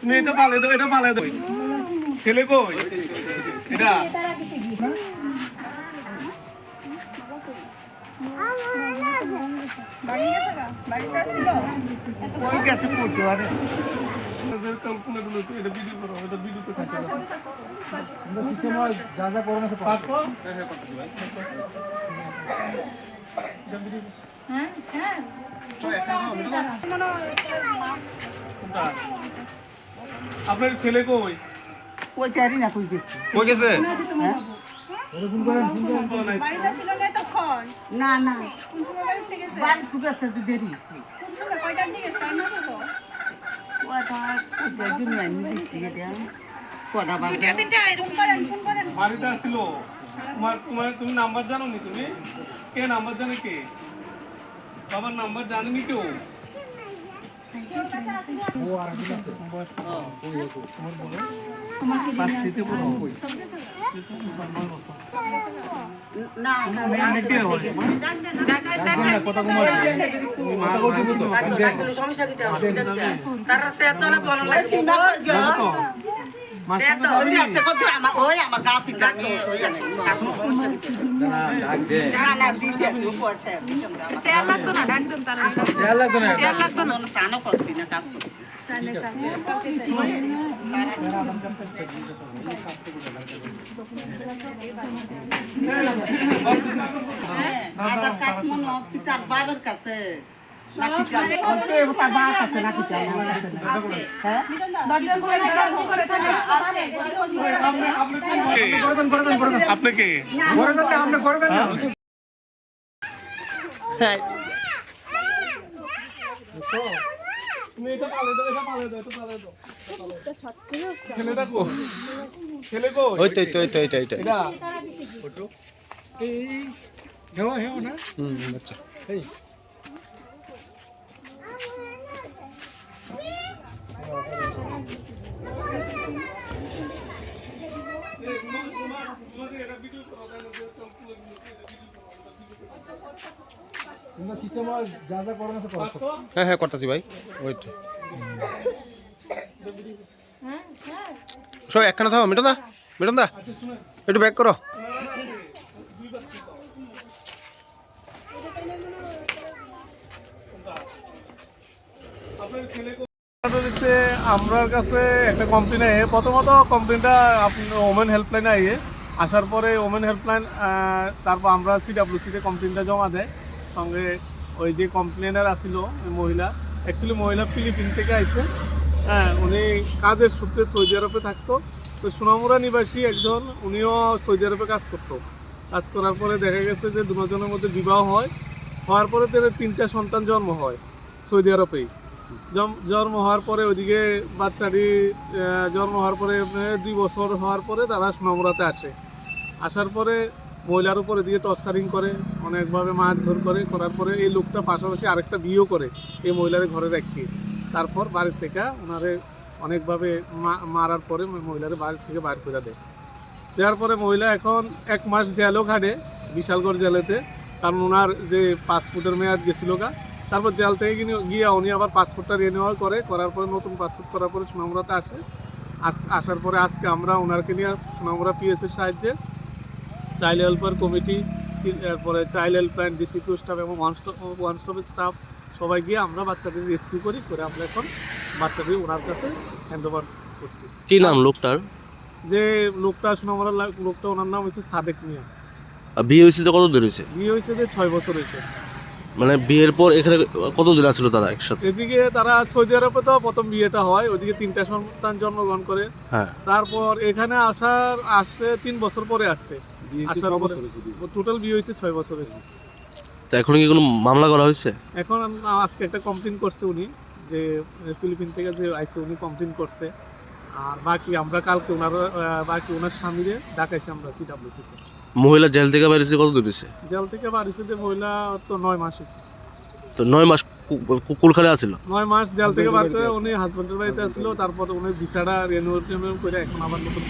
তুমি এটা পালে দাও এটা পালে দাও ছেলে কই? এটা। ওই গেছে পড়তে পারে এদের কল্পনাগুলো তো এটা আপনার ছেলে কই? ওই ক্যারি না কই গেছে? কই গেছে? হ্যাঁ না না না। কোন সময় বাড়িতে গেছে? বাড়ি তো দেরি কোন সময়? কয়টার দিকে? টাইম বাড়িতে আসছিল তোমার তোমার তুমি নাম্বার জানো নি তুমি? কে নাম্বার জানে কে? বাবার নাম্বার কেউ? আছে না কে হয় কথা কমার কথা কই দিব তো সমস্যা হবে তার রাস্তায় এত বলা বেশি আধার কার্ড মনে হয় কি তার বাবার কাছে হ্যাঁ? দরজা খুলে দাও করে থাকে করে দেন করে দেন করে দেন আপনি কে? করে দেন না আপনি করে দেন না। তুমি এটা পালে দাও এটা পালে দাও এটা পালে দাও। ছেলেটা কো ছেলে কো ওই তো ওই তো ওই তো এইটা এইটা এটা? এই হেও হেও না? হুম আচ্ছা। এই তোমরা সিস্টেম যা যা করো না সব পারো হ্যাঁ হ্যাঁ করতেছি ভাই। ওয়েট সব একখানা থাকো মিটন দা মিটন দা একটু ব্যাক করো। আপনার ছেলে হচ্ছে আমার কাছে একটা কমপ্লেন আয়ে প্রথমত কমপ্লেনটা ওমেন হেল্পলাইনে আইয়ে, আসার পরে ওমেন হেল্পলাইন তারপর আমরা সিডাব্লিউসিতে কমপ্লেনটা জমা দেয়। সঙ্গে ওই যে কমপ্লেনার আসিল মহিলা অ্যাকচুয়ালি মহিলা ফিলিপিন থেকে আইসে হ্যাঁ উনি কাজের সূত্রে সৌদি আরবে থাকতো। তো সোনামুরা নিবাসী একজন, উনিও সৌদি আরবে কাজ করতো। কাজ করার পরে দেখা গেছে যে দুজনের মধ্যে বিবাহ হয়। হওয়ার পরে তাদের তিনটা সন্তান জন্ম হয় সৌদি আরবেই জন্ম হওয়ার পরে ওইদিকে বাচ্চাটি জন্ম হওয়ার পরে দুই বছর হওয়ার পরে তারা সোনামুরাতে আসে। আসার পরে মহিলার উপর এদিকে টর্চারিং করে, অনেকভাবে মারধর করে, করার পরে এই লোকটা পাশাপাশি আরেকটা বিয়েও করে, এই মহিলার ঘরে রাখতে তারপর বাড়ির থেকে ওনারে অনেকভাবে মারার পরে মহিলার বাড়ির থেকে বাইর করে দেয়। দেওয়ার পরে মহিলা এখন এক মাস জেলও খাটে, বিশালগড় জেলেতে, কারণ ওনার যে পাসপোর্টের মেয়াদ গেছিল গা তারপর জেল থেকে গিয়ে- উনি আবার পাসপোর্টটা রিনিউয়াল করে করার পরে নতুন পাসপোর্ট করার পরে সোনামুরাতে আসে। আস- আসার পরে আজকে আমরা ওনারকে নিয়ে সোনামুরা পিএসের সাহায্যে চাইল্ড ওয়েলফেয়ার কমিটি এরপরে চাইল্ড হেল্পলাইন ডিসিপিউ স্টাফ এবং ওয়ান স্টপ ওয়ান স্টপের স্টাফ সবাই গিয়ে আমরা বাচ্চাদের রেস্কিউ করি করে আমরা এখন বাচ্চাদের ওনার কাছে হ্যান্ড ওভার করছি। কি নাম লোকটার? যে লোকটা সোনামুরা লোকটা ওনার নাম হচ্ছে সাদেক মিয়া। বিয়ে হয়েছে কত দিন হয়েছে? বিয়ে হয়েছে যে ছয় বছর হয়েছে। মানে বিয়ের পর এখানে কত দিন আসলো তারা একসাথে? এদিকে তারা সৌদি আরবে তো প্রথম বিয়েটা হয় ওইদিকে তিনটা সন্তান জন্মগ্রহণ করে। হ্যাঁ। তারপর এখানে আসার আসছে তিন বছর পরে আসছে। আসার পরে টোটাল বিয়ে হয়েছে ছয় বছর। হয়েছে তো এখন কি কোনো মামলা করা হয়েছে? এখন আজকে একটা কমপ্লেন করছে উনি যে ফিলিপিন থেকে যে আইসে উনি কমপ্লেন করছে। আর বাকি আমরা কালকে ওনার বাকি ওনার স্বামীরে ডাকাইছি আমরা সিডাব্লিউসিতে মহিলা জেল থেকে বাড়িছে কত দূর হয়েছে? জেল থেকে বাড়িছে মহিলা তো নয় মাস হয়েছে। তো নয় মাস কুলখালে আসছিল নয় মাস জেল থেকে বার করে উনি হাজবেন্ডের বাড়িতে আসছিল তারপর উনি বিচারা রিনিউ করে এখন আবার নতুন।